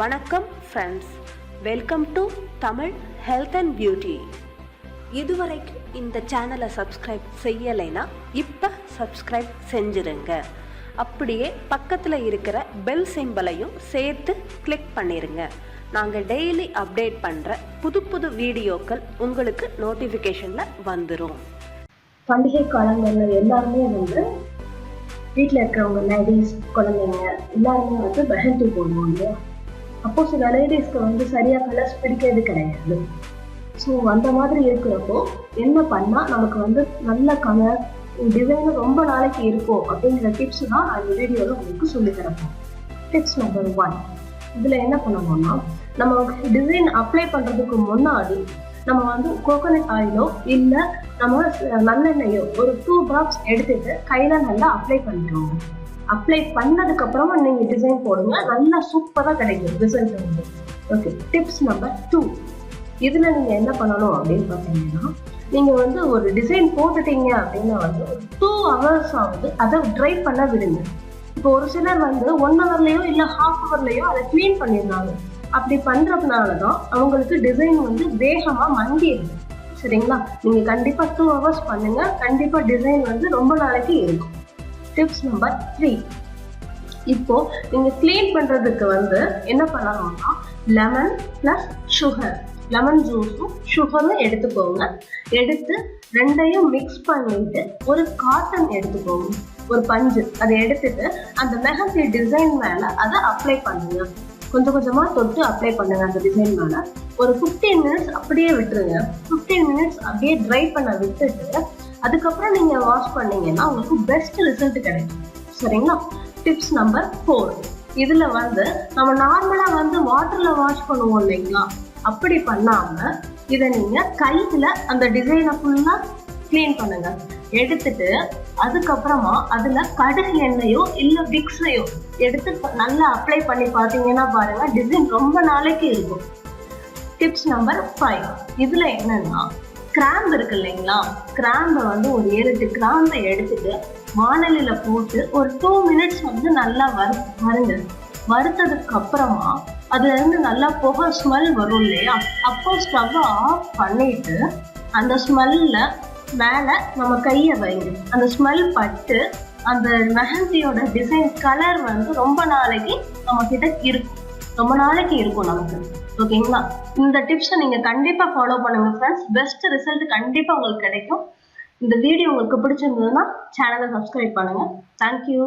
வணக்கம் friends welcome to Tamil health and beauty இதுவரைக்கும் இந்த சேனலை சப்ஸ்கிரைப் செய்யலைன்னா இப்போ சப்ஸ்கிரைப் செஞ்சுருங்க. அப்படியே பக்கத்தில் இருக்கிற பெல் சிம்பலையும் சேர்த்து கிளிக் பண்ணிடுங்க நாங்கள் டெய்லி அப்டேட் பண்ணுற புது புது வீடியோக்கள் உங்களுக்கு நோட்டிஃபிகேஷனில் வந்துடும் பண்டிகை காலங்களில் எல்லாருமே வந்து வீட்டில் இருக்கிறவங்க லேடிஸ் குழந்தைங்க எல்லாருமே வந்து மெஹந்தி போடுவாங்க. அப்போ சில லேடிஸ்க்கு வந்து சரியாக கலர்ஸ் பிடிக்கிறது கிடையாது. ஸோ அந்த மாதிரி இருக்கிறப்போ என்ன பண்ணால் நமக்கு வந்து நல்ல கலர் டிசைன் ரொம்ப நாளைக்கு இருக்கும் அப்படிங்கிற டிப்ஸ் தான் நான் இந்த வீடியோவில் உங்களுக்கு சொல்லி தரப்போம் டிப்ஸ் நம்பர் ஒன் இதில் என்ன பண்ணணும்னா நம்ம டிசைன் அப்ளை பண்ணுறதுக்கு முன்னாடி நம்ம வந்து கோகோனட் ஆயிலோ இல்லை நம்ம நல்லெண்ணெயோ ஒரு டூ ட்ராப்ஸ் எடுத்துட்டு கையில் நல்லா அப்ளை பண்ணிடுவோம் அப்ளை பண்ணதுக்கு அப்புறமா நீங்க டிசைன் போடுங்க நல்லா சூப்பரா கிடைக்கும் ரிசல்ட் வந்து ஓகே டிப்ஸ் நம்பர் டூ இதுல நீங்க என்ன பண்ணணும் அப்படின்னு பார்த்தீங்கன்னா நீங்க வந்து ஒரு டிசைன் போட்டுட்டீங்க அப்படின்னா வந்து டூ ஹவர்ஸ் ஆகுது அதை ட்ரை பண்ண விடுங்க. இப்போ ஒரு சிலர் வந்து ஒன் ஹவர்லயோ இல்ல ஹாஃப் ஹவர்லயோ அதை க்ளீன் பண்ணிடுறாங்க. அப்படி பண்றதுனால தான் அவங்களுக்கு டிசைன் வந்து வேகமா மங்கிடுது சரிங்களா? நீங்க கண்டிப்பா டூ ஹவர்ஸ் பண்ணுங்க. கண்டிப்பா டிசைன் வந்து ரொம்ப நாளைக்கு இருக்கும். டிப்ஸ் நம்பர் த்ரீ இப்போ நீங்கள் க்ளீன் பண்ணுறதுக்கு வந்து என்ன பண்ணணும்னா லெமன் ப்ளஸ் சுகர் லெமன் ஜூஸும் சுகரும் எடுத்துக்கோங்க. எடுத்து ரெண்டையும் மிக்ஸ் பண்ணிட்டு ஒரு காட்டன் எடுத்துக்கோங்க. ஒரு பஞ்சு. அதை எடுத்துட்டு அந்த மெஹந்தி டிசைன் மேலே அதை அப்ளை பண்ணுங்க. கொஞ்சம் கொஞ்சமாக தொட்டு அப்ளை பண்ணுங்க அந்த டிசைன் மேலே. ஒரு 15 மினிட்ஸ் அப்படியே விட்டுருங்க. 15 மினிட்ஸ் அப்படியே ட்ரை பண்ண விட்டுட்டு அதுக்கப்புறம் நீங்க வாஷ் பண்ணீங்கன்னா உங்களுக்கு பெஸ்ட் ரிசல்ட் கிடைக்கும். சரிங்களா? டிப்ஸ் நம்பர் ஃபோர் இதுல வந்து நம்ம நார்மலா வந்து வாட்டர்ல வாஷ் பண்ணுவோம் இல்லைங்களா? அப்படி பண்ணாம இதை நீங்க கையில அந்த டிசைனை ஃபுல்லா க்ளீன் பண்ணுங்க. எடுத்துட்டு அதுக்கப்புறமா அதுல கடுகு எண்ணெயோ இல்ல விக்ஸையோ எடுத்து நல்லா அப்ளை பண்ணி பார்த்தீங்கன்னா பாருங்க டிசைன் ரொம்ப நாளைக்கு இருக்கும். டிப்ஸ் நம்பர் ஃபைவ் இதுல என்னன்னா கிராம்பு இருக்கு இல்லைங்களா? கிராம்பை வந்து ஒரு ஏழு எட்டு கிராம்பை எடுத்துட்டு வானலியில போட்டு ஒரு டூ மினிட்ஸ் வந்து நல்லா வறு வருங்க வறுத்ததுக்கு அப்புறமா அதுல இருந்து நல்லா புகை ஸ்மெல் வரும் இல்லையா? அப்போ ஸ்டவ்வை ஆஃப் பண்ணிட்டு அந்த ஸ்மெல்ல மேலே நம்ம கையை வைங்க. அந்த ஸ்மெல் பட்டு அந்த மெஹந்தியோட டிசைன் கலர் வந்து ரொம்ப நாளைக்கு நம்ம கிட்ட இருக்கும் ரொம்ப நாளைக்கு இருக்கும் நமக்கு. ஓகேங்களா? இந்த டிப்ஸை நீங்க கண்டிப்பா ஃபாலோ பண்ணுங்க ஃப்ரெண்ட்ஸ் பெஸ்ட் ரிசல்ட் கண்டிப்பா உங்களுக்கு கிடைக்கும். இந்த வீடியோ உங்களுக்கு பிடிச்சிருந்ததுன்னா சேனலை சப்ஸ்கிரைப் பண்ணுங்க. தேங்க்யூ